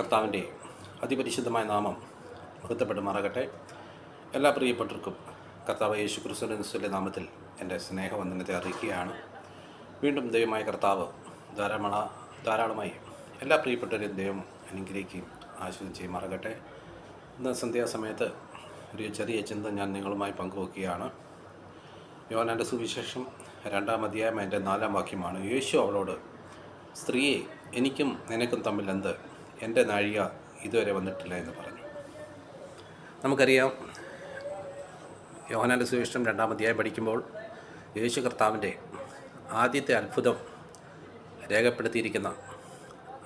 കർത്താവിന്റെ അതിപരിശുദ്ധമായ നാമം മഹത്വപ്പെടുമാറാകട്ടെ എല്ലാ പ്രിയപ്പെട്ടവർക്കും കർത്താവ് യേശു ക്രിസ്തുവിന്റെ നാമത്തിൽ എന്റെ സ്നേഹവന്ദനത്തെ അറിയിക്കുകയാണ്. വീണ്ടും ദൈവമായ കർത്താവ് ധാരാള ധാരാളമായി എല്ലാ പ്രിയപ്പെട്ടവരെയും ദൈവം അനുഗ്രഹിക്കുകയും ആശ്വസം മറകട്ടെ. ഇന്ന് സന്ധ്യാസമയത്ത് ഒരു ചെറിയ ചിന്ത ഞാൻ നിങ്ങളുമായി പങ്കുവെക്കുകയാണ്. യോനാന്റെ സുവിശേഷം രണ്ടാം അധ്യായം എന്റെ നാലാം വാക്യമാണ് യേശു അവളോട് സ്ത്രീയെ എനിക്കും നിനക്കും തമ്മിൽ എന്ത് എന്റെ നാഴിക ഇതുവരെ വന്നിട്ടില്ല എന്ന് പറഞ്ഞു. നമുക്കറിയാം യോഹനാന്റെ സുവിശേഷം രണ്ടാം അധ്യായം പഠിക്കുമ്പോൾ യേശു കർത്താവിന്റെ ആദ്യത്തെ അത്ഭുതം രേഖപ്പെടുത്തിയിരിക്കുന്ന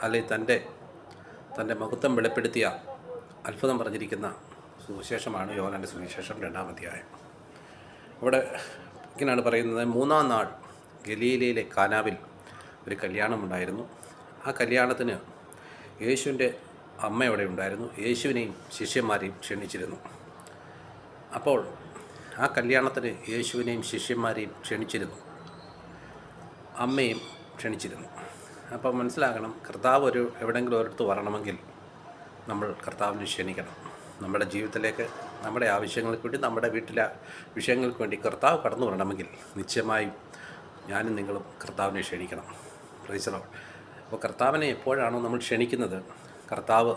അല്ലെങ്കിൽ തന്റെ തന്റെ മഹത്വം വെളിപ്പെടുത്തിയ അത്ഭുതം പറഞ്ഞിരിക്കുന്ന സുവിശേഷമാണ് യോഹനാന്റെ സുവിശേഷം രണ്ടാം അധ്യായം. ഇവിടെ ഇങ്ങനെയാണ് പറയുന്നത് മൂന്നാം നാൾ ഗലീലയിലെ കാനാവിൽ ഒരു കല്യാണമുണ്ടായിരുന്നു ആ കല്യാണത്തിന് യേശുവിന്റെ അമ്മ അവിടെ ഉണ്ടായിരുന്നു. യേശുവിനെയും ശിഷ്യന്മാരെയും ക്ഷണിച്ചിരുന്നു. അപ്പോൾ ആ കല്യാണത്തിന് യേശുവിനെയും ശിഷ്യന്മാരെയും ക്ഷണിച്ചിരുന്നു. അമ്മയും ക്ഷണിച്ചിരുന്നു. അപ്പോൾ മനസ്സിലാകണം കർത്താവ് ഒരു എവിടെയെങ്കിലും ഒരിടത്ത് വരണമെങ്കിൽ നമ്മൾ കർത്താവിനെ ക്ഷണിക്കണം. നമ്മുടെ ജീവിതത്തിലേക്ക് നമ്മുടെ ആവശ്യങ്ങൾക്ക് വേണ്ടി നമ്മുടെ വീട്ടിലെ വിഷയങ്ങൾക്ക് വേണ്ടി കർത്താവ് കടന്നു വരണമെങ്കിൽ നിശ്ചയമായും ഞാനും നിങ്ങളും കർത്താവിനെ ക്ഷണിക്കണം. പ്രൈസറോ അപ്പോൾ കർത്താവിനെ എപ്പോഴാണോ നമ്മൾ ക്ഷണിക്കുന്നത് കർത്താവ്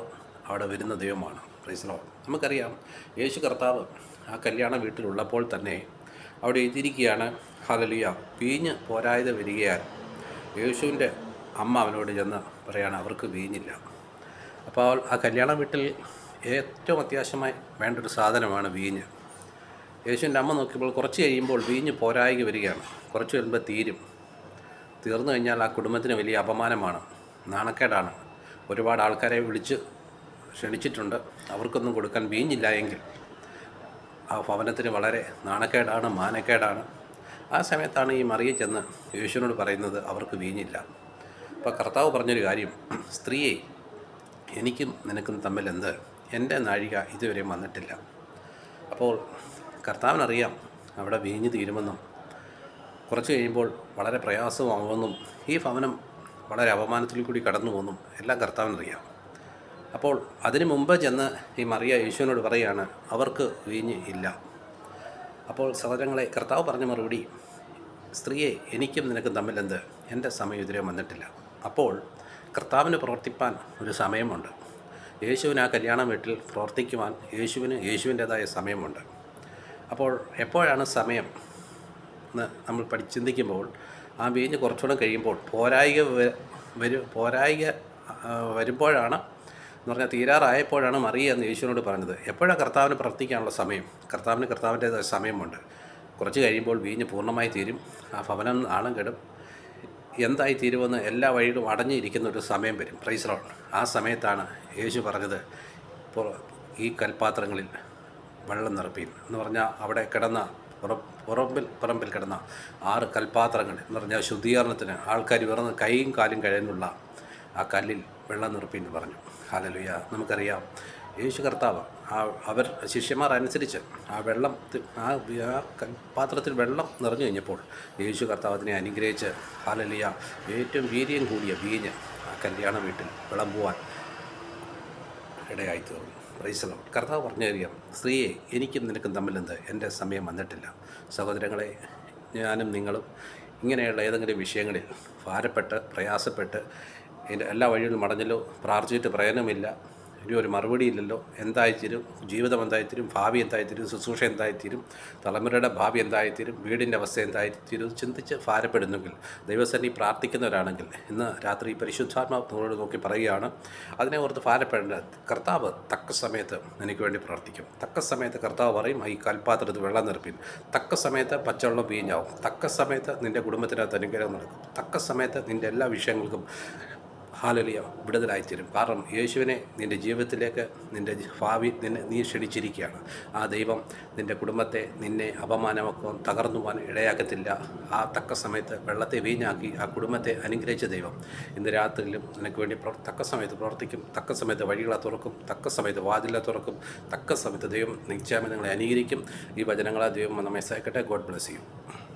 അവിടെ വരുന്ന ദൈവമാണ്. പ്രൈസറോ നമുക്കറിയാം യേശു കർത്താവ് ആ കല്യാണ വീട്ടിലുള്ളപ്പോൾ തന്നെ അവിടെ എഴുതിയിരിക്കുകയാണ് ഹലലിയ വീഞ്ഞ് പോരായത് വരികയാൽ യേശുവിന്റെ അമ്മ അവനോട് ചെന്ന് പറയാണ് അവർക്ക് വീഞ്ഞില്ല. അപ്പോൾ ആ കല്യാണ വീട്ടിൽ ഏറ്റവും അത്യാവശ്യമായി വേണ്ട ഒരു സാധനമാണ് വീഞ്ഞ്. യേശുവിന്റെ അമ്മ നോക്കിയപ്പോൾ കുറച്ച് കഴിയുമ്പോൾ വീഞ്ഞ് പോരായി വരികയാണ്. കുറച്ച് വരുമ്പോൾ തീരും. തീർന്നു കഴിഞ്ഞാൽ ആ കുടുംബത്തിന് വലിയ അപമാനമാണ് നാണക്കേടാണ്. ഒരുപാട് ആൾക്കാരെ വിളിച്ച് ക്ഷണിച്ചിട്ടുണ്ട്. അവർക്കൊന്നും കൊടുക്കാൻ വീഞ്ഞില്ല എങ്കിൽ ആ ഭവനത്തിന് വളരെ നാണക്കേടാണ് മാനക്കേടാണ്. ആ സമയത്താണ് ഈ മറിയ ചെന്ന് യേശുവിനോട് പറയുന്നത് അവർക്ക് വീഞ്ഞില്ല. അപ്പോൾ കർത്താവ് പറഞ്ഞൊരു കാര്യം സ്ത്രീയെ എനിക്കും നിനക്കും തമ്മിൽ എന്ത്? എന്റെ നാഴിക ഇതുവരെയും വന്നിട്ടില്ല. അപ്പോൾ കർത്താവിനറിയാം അവിടെ വീഞ്ഞ് തീരുമെന്നും കുറച്ച് കഴിയുമ്പോൾ വളരെ പ്രയാസമാകുമെന്നും ഈ ഭവനം വളരെ അപമാനത്തിൽ കൂടി കടന്നു പോകുന്നും എല്ലാം കർത്താവിനറിയാം. അപ്പോൾ അതിനു മുമ്പ് ചെന്ന് ഈ മറിയ യേശുവിനോട് പറയുകയാണ് അവർക്ക് വീഞ്ഞ് ഇല്ല. അപ്പോൾ സഹോദരങ്ങളെ കർത്താവ് പറഞ്ഞ മറുപടി സ്ത്രീയെ എനിക്കും നിനക്കും തമ്മിലെന്ത്? എന്റെ സമയം ഇതിരെ വന്നിട്ടില്ല. അപ്പോൾ കർത്താവിന് പ്രവർത്തിപ്പാൻ ഒരു സമയമുണ്ട്. യേശുവിന് ആ കല്യാണ വീട്ടിൽ പ്രവർത്തിക്കുവാൻ യേശുവിന് യേശുവിന്റേതായ സമയമുണ്ട്. അപ്പോൾ എപ്പോഴാണ് സമയം? എന്ന് നമ്മൾ പഠിച്ചിന്തിക്കുമ്പോൾ ആ വീഞ്ഞ് കുറച്ചുകൂടെ കഴിയുമ്പോൾ പോരായിക വരും പോരായിക വരുമ്പോഴാണ് എന്ന് പറഞ്ഞാൽ തീരാറായപ്പോഴാണ് മറിയ എന്ന് യേശുവിനോട് പറഞ്ഞത്. എപ്പോഴാണ് കർത്താവിന് പ്രവർത്തിക്കാനുള്ള സമയം? കർത്താവിന് കർത്താവിന്റെ സമയമുണ്ട്. കുറച്ച് കഴിയുമ്പോൾ വീഞ്ഞ് പൂർണമായി തീരും. ആ ഭവനം നാണം കെടും. എന്തായി തീരുമെന്ന് എല്ലാ വഴികളും അടഞ്ഞിരിക്കുന്ന ഒരു സമയം വരും. പ്രൈസറോൾ ആ സമയത്താണ് യേശു പറഞ്ഞത് ഇപ്പോൾ ഈ കൽപ്പാത്രങ്ങളിൽ വെള്ളം നിറപ്പിയും എന്ന് പറഞ്ഞാൽ അവിടെ കിടന്ന പുറ- പുറമ്പിൽ കിടന്ന ആറ് കൽപാത്രങ്ങൾ എന്ന് പറഞ്ഞാൽ ശുദ്ധീകരണത്തിന് ആൾക്കാർ വിറന്ന് കൈയും കാലും കഴിയാനുള്ള ആ കല്ലിൽ വെള്ളം നിറപ്പി എന്ന് പറഞ്ഞു. ഹാലലുയ നമുക്കറിയാം. യേശു കർത്താവ് ആ അവർ ശിഷ്യന്മാർ അനുസരിച്ച് ആ വെള്ളം ആ പാത്രത്തിൽ വെള്ളം നിറഞ്ഞു കഴിഞ്ഞപ്പോൾ യേശു കർത്താവ് അതിനെ അനുഗ്രഹിച്ച് ഹാലലിയ ഏറ്റവും വീര്യം കൂടിയ വീഞ്ഞ് ആ കല്യാണ വീട്ടിൽ വിളമ്പുവാൻ ഇടയായി തീർന്നു പ്രൈസലോ കർത്താവ് പറഞ്ഞറിയാം സ്ത്രീയെ എനിക്കും നിനക്കും തമ്മിലെന്ത്? എന്റെ സമയം വന്നിട്ടില്ല. സഹോദരങ്ങളെ ഞാനും നിങ്ങളും ഇങ്ങനെയുള്ള ഏതെങ്കിലും വിഷയങ്ങളിൽ ഭാരപ്പെട്ട് പ്രയാസപ്പെട്ട് എല്ലാ വഴികളും മടഞ്ഞല്ലോ പ്രാർത്ഥിച്ചിട്ട് പ്രയോജനമില്ല ഇനി ഒരു മറുപടി ഇല്ലല്ലോ. എന്തായിത്തീരും? ജീവിതം എന്തായിത്തീരും? ഭാവി എന്തായിത്തീരും? ശുശ്രൂഷ എന്തായിത്തീരും? തലമുറയുടെ ഭാവി എന്തായിത്തീരും? വീടിന്റെ അവസ്ഥ എന്തായിത്തീരും? ചിന്തിച്ച് ഭാരപ്പെടുന്നെങ്കിൽ ദൈവസന്നി പ്രാർത്ഥിക്കുന്നവരാണെങ്കിൽ ഇന്ന് രാത്രി പരിശുദ്ധാത്മാവ് നിങ്ങളോട് നോക്കി പറയുകയാണ് അതിനെ ഓർത്ത് ഭാരപ്പെടേണ്ട. കർത്താവ് തക്ക സമയത്ത് എനിക്ക് വേണ്ടി പ്രാർത്ഥിക്കും. തക്ക സമയത്ത് കർത്താവ് പറയും ഈ കൽപ്പാത്രത്തിൽ വെള്ളം നിറപ്പിൻ. തക്ക സമയത്ത് പച്ചവെള്ളം വീഞ്ഞാവും തക്ക സമയത്ത് നിന്റെ കുടുംബത്തിനകത്ത് അനുഗ്രഹം നടക്കും. തക്ക സമയത്ത് നിന്റെ എല്ലാ വിഷയങ്ങൾക്കും ഹാലലിയ വിടുതലായിത്തീരും. കാരണം യേശുവിനെ നിന്റെ ജീവിതത്തിലേക്ക് നിന്റെ ഭാവി നിന്നെ നീ ക്ഷണിച്ചിരിക്കുകയാണ്. ആ ദൈവം നിന്റെ കുടുംബത്തെ നിന്നെ അപമാനമൊക്കെ തകർന്നു പോകാൻ ഇടയാക്കത്തില്ല. ആ തക്ക സമയത്ത് വെള്ളത്തെ വീഞ്ഞാക്കി ആ കുടുംബത്തെ അനുഗ്രഹിച്ച ദൈവം. ഇന്ന് രാത്രിയിലും നിനക്ക് വേണ്ടി തക്ക സമയത്ത് പ്രവർത്തിക്കും തക്ക സമയത്ത് വഴികളെ തുറക്കും തക്ക സമയത്ത് വാതിലെ തുറക്കും തക്ക സമയത്ത് ദൈവം നിശ്ചയമായി നിങ്ങളെ അനുകരിക്കും. ഈ വചനങ്ങളെ ദൈവം നമ്മെ സഹായിക്കട്ടെ. ഗോഡ് ബ്ലസ് ചെയ്യും